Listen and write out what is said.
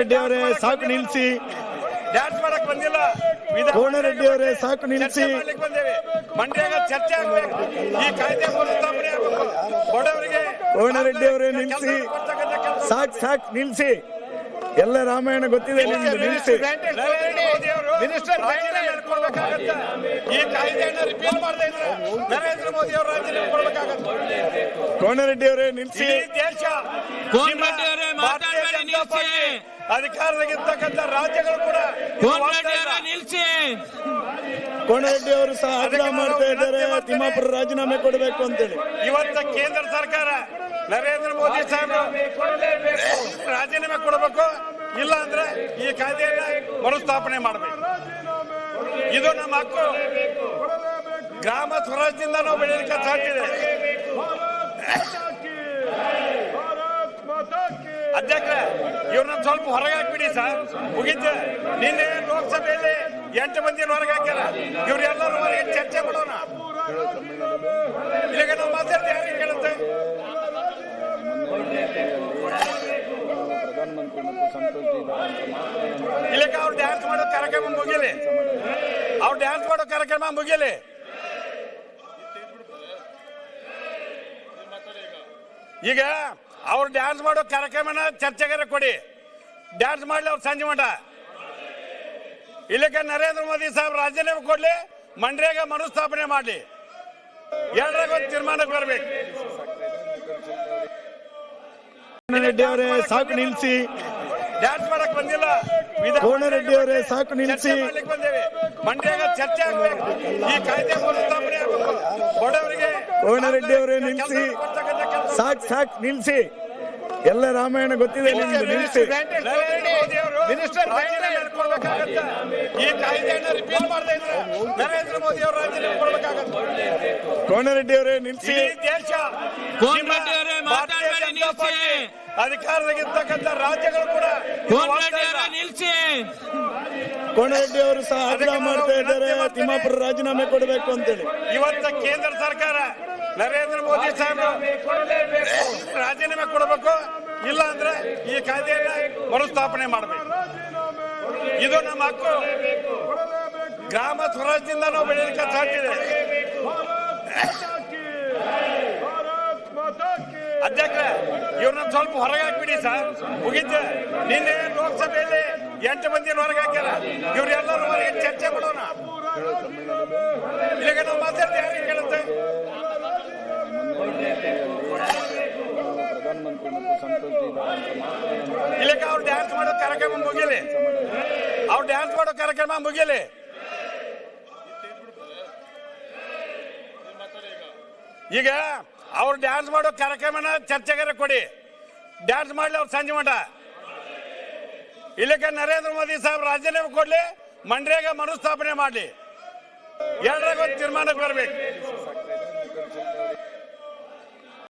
ಕೋನರೆಡ್ಡಿ ಅವರೇ ಸಾಕು ನಿಲ್ಸಿ. ಡ್ಯಾನ್ಸ್ ಮಾಡಕ್ ಬಂದಿಲ್ಲ? ಕೋಣರೆಡ್ಡಿ ಕೋನರೆಡ್ಡಿ ಅವರೇ ಸಾಕು ನಿಲ್ಸಿ. ಚರ್ಚೆ ಮಂಡ್ಯಾಗ ಚರ್ಚೆ ಆಗ್ಬೇಕು. ಈ ಕಾಯ್ದೆ ಮರುಸ್ಥಾಪನೆ ಆಗ್ಬೇಕು. ಬಡವರಿಗೆ ಕೋನರೆಡ್ಡಿ ಅವರೇ ನಿಲ್ಸಿ. ಕೆಲ್ಸ ಸಾಕ್ ಸಾಕ್ ನಿಲ್ಸಿ. ಎಲ್ಲ ರಾಮಾಯಣ ಗೊತ್ತಿದೆ ನಿಮ್ಗೆ ನಿಲ್ಸಿ. ಮಿನಿಸ್ಟರ್ ಈ ಕಾಯ್ದೆ ರಿಪೀಲ್ ಮಾಡದೇ ಇದ್ರೆ ನರೇಂದ್ರ ಮೋದಿ ಅವರು ಕೊಡ್ಬೇಕಾಗತ್ತೆ. ಇಡೀ ದೇಶ ಕೋಣರೆಡ್ಡಿ ಅವರೇ ಮಾತಾಡ್ಬೇಡಿ, ನಿಲ್ಸಿ. ಪಾರ್ಟಿ ಅಧಿಕಾರದಾಗಿರ್ತಕ್ಕಂಥ ರಾಜ್ಯಗಳು ಕೂಡ ನಿಲ್ಸಿ. ಕೋನರೆಡ್ಡಿ ಅವರು ಸಹ ಆಗ್ರಹ ಮಾಡ್ತಾ ಇದ್ದಾರೆ ತಿಮ್ಮಾಪುರ ರಾಜೀನಾಮೆ ಕೊಡಬೇಕು ಅಂತೇಳಿ. ಇವತ್ತ ಕೇಂದ್ರ ಸರ್ಕಾರ ನರೇಂದ್ರ ಮೋದಿ ಸಾಹೇಬರು ರಾಜೀನಾಮೆ ಕೊಡಬೇಕು ಇಲ್ಲ ಅಂದ್ರೆ ಈ ಕಾಯ್ದೆಯನ್ನ ಮರುಸ್ಥಾಪನೆ ಮಾಡಬೇಕು. ಇದು ನಮ್ಮ ಹಕ್ಕು. ಗ್ರಾಮ ಸ್ವರಾಜ್ಯದಿಂದ ನಾವು ಬೆಳೆಯಲಿಕ್ಕೆ ಸಾಧ್ಯ ಇದೆ. ಅಧ್ಯಕ್ಷ ಇವ್ರನ್ನ ಸ್ವಲ್ಪ ಹೊರಗೆ ಹಾಕ್ಬಿಡಿ ಸರ್. ಮುಗಿತು. ನಿನ್ನೆ ಲೋಕಸಭೆಯಲ್ಲಿ ಎಂಟು ಮಂದಿ ಹೊರಗೆ ಹಾಕ್ಯಾರ. ಇವ್ರೆಲ್ಲರೂ ಹೊರಗೆ ಚರ್ಚೆ ಮಾಡೋಣ. ಇಲ್ಲಿಗೆ ನಾವು ಮಾತಾಡ್ತೀವಿ. ಯಾರಿಗೆ ಕೇಳುತ್ತೆ? ಇಲ್ಲಿಗೆ ಅವ್ರು ಡ್ಯಾನ್ಸ್ ಮಾಡೋ ಕಾರ್ಯಕ್ರಮ ಮುಗಿಲಿ. ಅವ್ರು ಡ್ಯಾನ್ಸ್ ಮಾಡೋ ಕಾರ್ಯಕ್ರಮ ಮುಗಿಲಿ. ಈಗ ಅವ್ರು ಡ್ಯಾನ್ಸ್ ಮಾಡೋ ಕಾರ್ಯಕ್ರಮನ ಚರ್ಚೆಗಾರ ಕೊಡಿ. ಡ್ಯಾನ್ಸ್ ಮಾಡ್ಲಿ ಅವ್ರು ಸಂಜೆ ಮಠ. ಇಲ್ಲಿಗೆ ನರೇಂದ್ರ ಮೋದಿ ಸಾಹೇಬ್ ರಾಜೀನಾಮೆ ಕೊಡ್ಲಿ ಮಂಡ್ಯಾಗ ಮರುಸ್ಥಾಪನೆ ಮಾಡ್ಲಿ. ಎರಡರಾಗ ಒಂದು ತೀರ್ಮಾನಕ್ಕೆ ಬರ್ಬೇಕು. ಕೋನರೆಡ್ಡಿ ಅವರೇ ಸಾಕು ನಿಲ್ಸಿ. ಡ್ಯಾನ್ಸ್ ಮಾಡಕ್ ಬಂದಿಲ್ಲ. ಕೋಣರೆಡ್ಡಿ ಅವರೇ ಸಾಕು ಮಾಡ್ಲಿಕ್ಕೆ ಮಂಡ್ಯಾಗ ಚರ್ಚೆ ಆಗ್ಬೇಕು. ಈ ಕಾಯ್ದೆ ಮರುಸ್ಥಾಪನೆ ಆಗ್ಬೇಕು. ಬಡವರಿಗೆ ಕೋಣರೆಡ್ಡಿ ಅವರೇ ಕೆಲ್ಸ ಸಾಕ್ ಸಾಕ್ ನಿಲ್ಸಿ. ಎಲ್ಲ ರಾಮಾಯಣ ಗೊತ್ತಿದೆ ನಿಮ್ಗೆ ನಿಲ್ಸಿ. ನರೇಂದ್ರ ಮೋದಿ ಅವರು ರಾಜೀನಾಮೆ ಕೊಡ್ಬೇಕಾಗತ್ತೆ ಈ ಕಾಯ್ದೆಯನ್ನ ರಿಪೀಲ್ ಮಾಡದೇ ಇದ್ರೆ ನರೇಂದ್ರ ಮೋದಿ ಅವರು ರಾಜೀನಾಮೆ ಕೊಡಬೇಕಾಗತ್ತೆ ಕೋನರೆಡ್ಡಿ ಅವರೇ ನಿಲ್ಸಿ ದೇಶ ಕೋನ್ ನಿಮ್ಮ ರೆಡ್ಡಿ ಅವರೇ ಮಾತಾಡ್ಬೇಡಿ, ನಿಲ್ಸಿ. ಅಧಿಕಾರದಾಗಿರ್ತಕ್ಕಂಥ ರಾಜ್ಯಗಳು ಕೂಡ ಇದು ಕೋನ್ ಹೋಗ್ತಾ ರೆಡ್ಡಿ ಇಲ್ಲ. ಅವರೇ ನಿಲ್ಸಿ. ಕೋಣರೆಡ್ಡಿ ಅವರು ಸಹ ಆಗ್ರಹ ಮಾಡ್ತಾ ಇದ್ದಾರೆ ತಿಮ್ಮಾಪುರ ರಾಜೀನಾಮೆ ಕೊಡಬೇಕು ಅಂತೇಳಿ. ಇವತ್ತ ಕೇಂದ್ರ ಸರ್ಕಾರ ನರೇಂದ್ರ ಮೋದಿ ಸಾಹೇಬರು ರಾಜೀನಾಮೆ ಕೊಡಬೇಕು. ಇಲ್ಲ ಅಂದ್ರೆ ಈ ಕಾಯ್ದೆಯನ್ನ ಮರುಸ್ಥಾಪನೆ ಮಾಡಬೇಕು. ಇದು ನಮ್ಮ ಹಕ್ಕು. ಗ್ರಾಮ ಸ್ವರಾಜ್ಯದಿಂದ ನಾವು ಬೆಳೆಯಲಿಕ್ಕೆ ಸಾಧ್ಯ ಅಧ್ಯಕ್ಷ ಇವ್ರನ್ನ ಸ್ವಲ್ಪ ಹೊರಗೆ ಹಾಕ್ಬಿಡಿ ಸರ್. ಮುಗಿತ. ನಿನ್ನೆ ಲೋಕಸಭೆಯಲ್ಲಿ ಎಂಟು ಮಂದಿ ಹೊರಗೆ ಹಾಕ್ಯಾರ ಇವ್ರೆಲ್ಲರೂ ಹೊರಗೆ ಚರ್ಚೆ ಮಾಡೋಣ ಇಲ್ಲಿಗೆ ನಾವು ಮಾತಾಡ್ತೀವಿ ಯಾರಿಗೆ ಕೇಳುತ್ತೆ ಇಲ್ಲಿಗೆ ಅವ್ರು ಡ್ಯಾನ್ಸ್ ಮಾಡೋ ಕಾರ್ಯಕ್ರಮ ಮುಗಿಯಲಿ ಅವ್ರು ಡ್ಯಾನ್ಸ್ ಮಾಡೋ ಕಾರ್ಯಕ್ರಮ ಮುಗಿಯಲಿ ಈಗ ಅವ್ರು ಡ್ಯಾನ್ಸ್ ಮಾಡೋ ಕಾರ್ಯಕ್ರಮನ ಚರ್ಚೆಗಾರ ಕೊಡಿ. ಡ್ಯಾನ್ಸ್ ಮಾಡಲಿ ಅವ್ರು ಸಂಜೆ ಮಠ. ಇಲ್ಲಿಗೆ ನರೇಂದ್ರ ಮೋದಿ ಸಾಹೇಬ್ ರಾಜೀನಾಮೆ ಕೊಡ್ಲಿ, ಮಂಡ್ಯಾಗ ಮರುಸ್ಥಾಪನೆ ಮಾಡ್ಲಿ. ಎರಡರಾಗ ಒಂದು ತೀರ್ಮಾನಕ್ಕೆ ಬರ್ಬೇಕು.